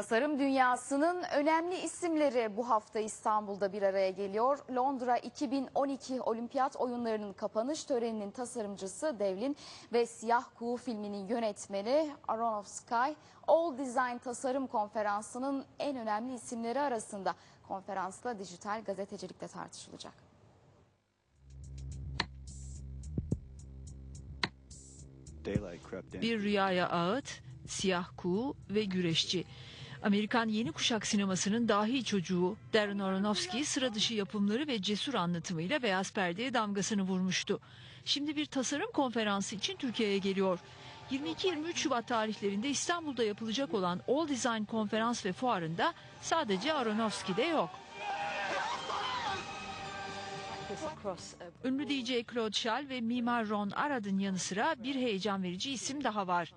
Tasarım dünyasının önemli isimleri bu hafta İstanbul'da bir araya geliyor. Londra 2012 Olimpiyat Oyunları'nın kapanış töreninin tasarımcısı Devlin ve Siyah Kuğu filminin yönetmeni Aronofsky, All Design Tasarım Konferansı'nın en önemli isimleri arasında. Konferansta dijital gazetecilikte tartışılacak. Bir rüyaya ağıt, siyah kuğu ve güreşçi. Amerikan yeni kuşak sinemasının dahi çocuğu Darren Aronofsky sıra dışı yapımları ve cesur anlatımıyla beyaz perdeye damgasını vurmuştu. Şimdi bir tasarım konferansı için Türkiye'ye geliyor. 22-23 Şubat tarihlerinde İstanbul'da yapılacak olan All Design konferans ve fuarında sadece Aronofsky de yok. Ünlü DJ Claude Schall ve mimar Ron Arad'ın yanı sıra bir heyecan verici isim daha var.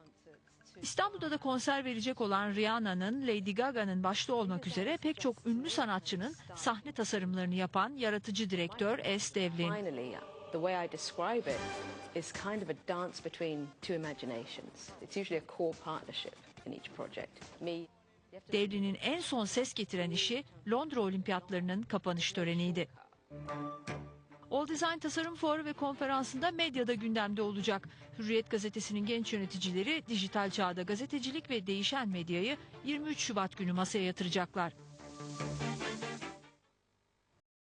İstanbul'da da konser verecek olan Rihanna'nın, Lady Gaga'nın başta olmak üzere pek çok ünlü sanatçının sahne tasarımlarını yapan yaratıcı direktör S. Devlin. Finally, the way I describe it is kind of a dance between two imaginations. It's usually a core partnership in each project. Me. Devlin'in en son ses getiren işi Londra Olimpiyatlarının kapanış töreniydi. All Design Tasarım Fuarı ve konferansında medyada gündemde olacak. Hürriyet gazetesinin genç yöneticileri dijital çağda gazetecilik ve değişen medyayı 23 Şubat günü masaya yatıracaklar.